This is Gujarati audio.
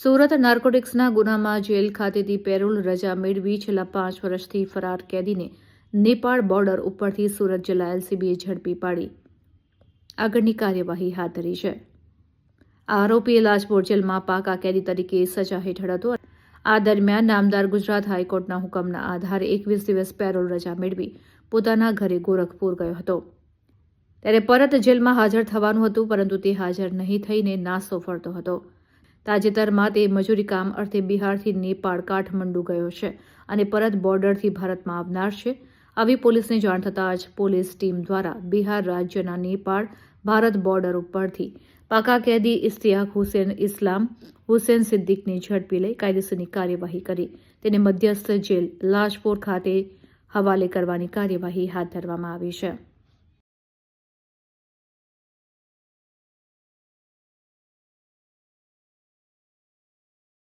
સુરત નાર્કોટિક્સના ગુનામાં જેલ ખાતેથી પેરોલ રજા મેળવી છેલ્લા પાંચ વર્ષથી ફરાર કેદીને નેપાળ બોર્ડર ઉપરથી સુરત જિલ્લા એલસીબીએ ઝડપી પાડી. આગળની કાર્યવાહી હાથ ધરી છે. આરોપીએ લાજપોર જેલમાં પાકા કેદી તરીકે સજા હેઠળ હતો. આ દરમિયાન નામદાર ગુજરાત હાઈકોર્ટના હુકમના આધારે એકવીસ દિવસ પેરોલ રજા મેળવી પોતાના ઘરે ગોરખપુર ગયો હતો. ત્યારે પરત જેલમાં હાજર થવાનું હતું, પરંતુ તે હાજર નહીં થઈને નાસો ફરતો હતો. તાજેતરમાં તે મજૂરી કામ અર્થે બિહારથી નેપાળ કાઠમંડુ ગયો છે અને પરત બોર્ડરથી ભારતમાં આવનાર છે. આવી પોલીસને જાણ થતાં જ પોલીસ ટીમ દ્વારા બિહાર રાજ્યના નેપાળ, ભારત બોર્ડર ઉપરથી પાકા કેદી ઇસ્તિયાક હુસેન ઇસ્લામ, હુસેન સિદ્દીકને ઝડપી લઈ કાયદેસરની કાર્યવાહી કરી. તેને મધ્યસ્થ જેલ લાજપોર ખાતે હવાલે કરવાની કાર્યવાહી હાથ ધરવામાં આવી છે.